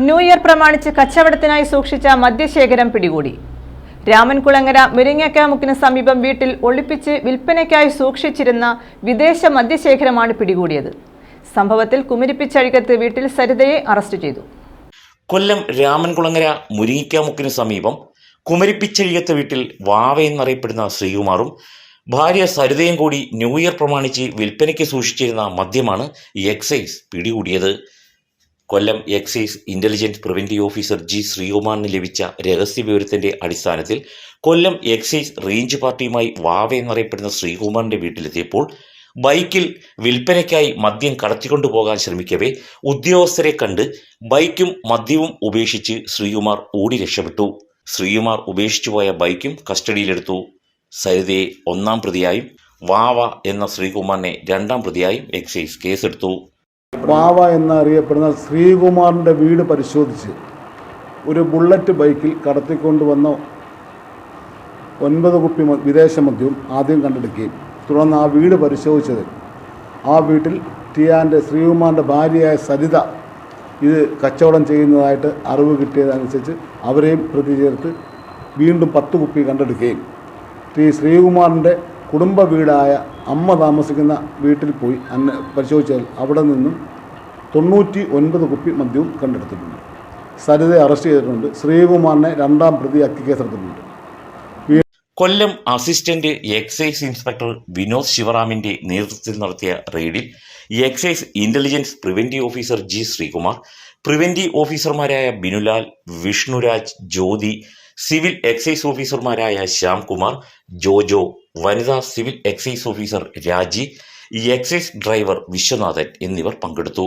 New year പ്രമാണിച്ച് കച്ചവടത്തിനായി സൂക്ഷിച്ച മദ്യശേഖരം പിടികൂടി. രാമൻകുളങ്ങര മുരിങ്ങക്കാമുക്കിന് സമീപം വീട്ടിൽ ഒളിപ്പിച്ച് വിൽപ്പനയ്ക്കായി സൂക്ഷിച്ചിരുന്ന വിദേശ മദ്യശേഖരമാണ് പിടികൂടിയത്. സംഭവത്തിൽ കുമരിപ്പിച്ചഴികത്ത് വീട്ടിൽ സരിതയെ അറസ്റ്റ് ചെയ്തു. കൊല്ലം രാമൻകുളങ്ങര മുരിങ്ങിക്കാമുക്കിന് സമീപം കുമരിപ്പിച്ചഴികത്ത് വീട്ടിൽ വാവ എന്നറിയപ്പെടുന്ന ശ്രീകുമാറും ഭാര്യ സരിതയും കൂടി ന്യൂ ഇയർ പ്രമാണിച്ച് വിൽപ്പനയ്ക്ക് സൂക്ഷിച്ചിരുന്ന മദ്യമാണ് എക്സൈസ് പിടികൂടിയത്. Kollam excise intelligence preventive officer G ശ്രീകുമാറിന് ലഭിച്ച രഹസ്യ വിവരത്തിന്റെ അടിസ്ഥാനത്തിൽ കൊല്ലം എക്സൈസ് റേഞ്ച് പാർട്ടിയുമായി വാവ എന്നറിയപ്പെടുന്ന ശ്രീകുമാറിന്റെ വീട്ടിലെത്തിയപ്പോൾ ബൈക്കിൽ വിൽപ്പനയ്ക്കായി മദ്യം കടത്തിക്കൊണ്ടു പോകാൻ ശ്രമിക്കവേ ഉദ്യോഗസ്ഥരെ കണ്ട് ബൈക്കും മദ്യവും ഉപേക്ഷിച്ച് ശ്രീകുമാർ ഓടി രക്ഷപ്പെട്ടു. ശ്രീകുമാർ ഉപേക്ഷിച്ചുപോയ ബൈക്കും കസ്റ്റഡിയിലെടുത്തു. സരിതയെ ഒന്നാം പ്രതിയായും വാവ എന്ന ശ്രീകുമാറിനെ രണ്ടാം പ്രതിയായും എക്സൈസ് കേസെടുത്തു. വാവ എന്നറിയപ്പെടുന്ന ശ്രീകുമാറിന്റെ വീട് പരിശോധിച്ച് ഒരു ബുള്ളറ്റ് ബൈക്കിൽ കടത്തിക്കൊണ്ടുവന്ന ഒൻപത് കുപ്പി വിദേശ മദ്യവും ആദ്യം കണ്ടെടുക്കുകയും തുടർന്ന് ആ വീട് പരിശോധിച്ചത് ആ വീട്ടിൽ ടിയാന്റെ ശ്രീകുമാറിന്റെ ഭാര്യയായ സരിത ഇത് കച്ചവടം ചെയ്യുന്നതായിട്ട് അറിവ് കിട്ടിയതനുസരിച്ച് അവരെയും പ്രതി ചേർത്ത് വീണ്ടും പത്ത് കുപ്പി കണ്ടെടുക്കുകയും ടി ശ്രീകുമാറിന്റെ കുടുംബ വീടായ അമ്മ താമസിക്കുന്ന വീട്ടിൽ പോയി അന്ന് പരിശോധിച്ചാൽ അവിടെ നിന്നും തൊണ്ണൂറ്റി ഒൻപത് കുപ്പി മദ്യവും കണ്ടെടുത്തിട്ടുണ്ട്. സരിതയെ അറസ്റ്റ് ചെയ്തിട്ടുണ്ട്. ശ്രീകുമാറിനെ രണ്ടാം പ്രതിയാക്കി കേസെടുത്തിട്ടുണ്ട്. Kollam assistant excise inspector Vinod ശിവറാമിന്റെ നേതൃത്വത്തിൽ നടത്തിയ റെയ്ഡിൽ excise intelligence preventive officer G Sreekumar preventive ഓഫീസർമാരായ ബിനുലാൽ വിഷ്ണുരാജ് ജ്യോതി സിവിൽ എക്സൈസ് ഓഫീസർമാരായ ശ്യാംകുമാർ ജോജോ വനിതാ civil excise officer Raji excise driver Viswanathan എന്നിവർ പങ്കെടുത്തു.